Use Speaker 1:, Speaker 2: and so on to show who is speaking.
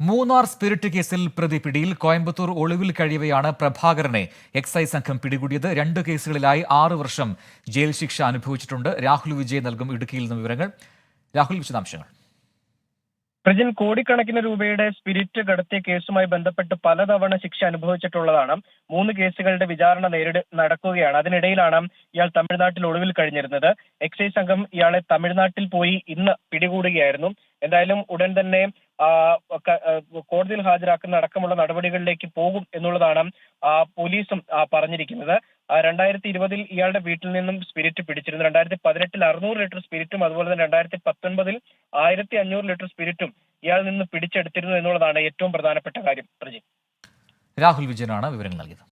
Speaker 1: Munnar spirit കേസിൽ പ്രതി പിടിയിൽ കോയമ്പത്തൂർ ഒളിവിൽ കഴിയവെയാണ് പ്രഭാകരനെ എക്സൈസ് സംഘം പിടികൂടിയത്. രണ്ട് കേസുകളിലായി ആറ് വർഷം ജയിൽ ശിക്ഷ അനുഭവിച്ചിട്ടുണ്ട്. രാഹുൽ വിജയ് നൽകും ഇടുക്കിയിൽ നിന്ന് വിവരങ്ങൾ. രാഹുൽ വിശദാംശങ്ങൾ.
Speaker 2: പ്രജിൻ കോടിക്കണക്കിന് രൂപയുടെ സ്പിരിറ്റ് കടത്തിയ കേസുമായി ബന്ധപ്പെട്ട് പലതവണ ശിക്ഷ അനുഭവിച്ചിട്ടുള്ളതാണ്. മൂന്ന് കേസുകളുടെ വിചാരണ നേരിട് നടക്കുകയാണ്. അതിനിടയിലാണ് ഇയാൾ തമിഴ്നാട്ടിൽ ഒളിവിൽ കഴിഞ്ഞിരുന്നത്. എക്സൈസ് സംഘം ഇയാളെ തമിഴ്നാട്ടിൽ പോയി ഇന്ന് പിടികൂടുകയായിരുന്നു. എന്തായാലും ഉടൻ തന്നെ കോടതിയിൽ ഹാജരാക്കുന്ന അടക്കമുള്ള നടപടികളിലേക്ക് പോകും എന്നുള്ളതാണ് പോലീസും പറഞ്ഞിരിക്കുന്നത്. രണ്ടായിരത്തി ഇരുപതിൽ ഇയാളുടെ വീട്ടിൽ നിന്നും സ്പിരിറ്റ് പിടിച്ചിരുന്നു. രണ്ടായിരത്തി പതിനെട്ടിൽ അറുന്നൂറ് ലിറ്റർ സ്പിരിറ്റും അതുപോലെ തന്നെ രണ്ടായിരത്തി പത്തൊൻപതിൽ ആയിരത്തി അഞ്ഞൂറ് ലിറ്റർ സ്പിരിറ്റും ഇയാളിൽ നിന്ന് പിടിച്ചെടുത്തിരുന്നു എന്നുള്ളതാണ് ഏറ്റവും പ്രധാനപ്പെട്ട കാര്യം. പ്രജി
Speaker 1: രാഹുൽ വിജയനാണ് വിവരങ്ങൾ നൽകിയത്.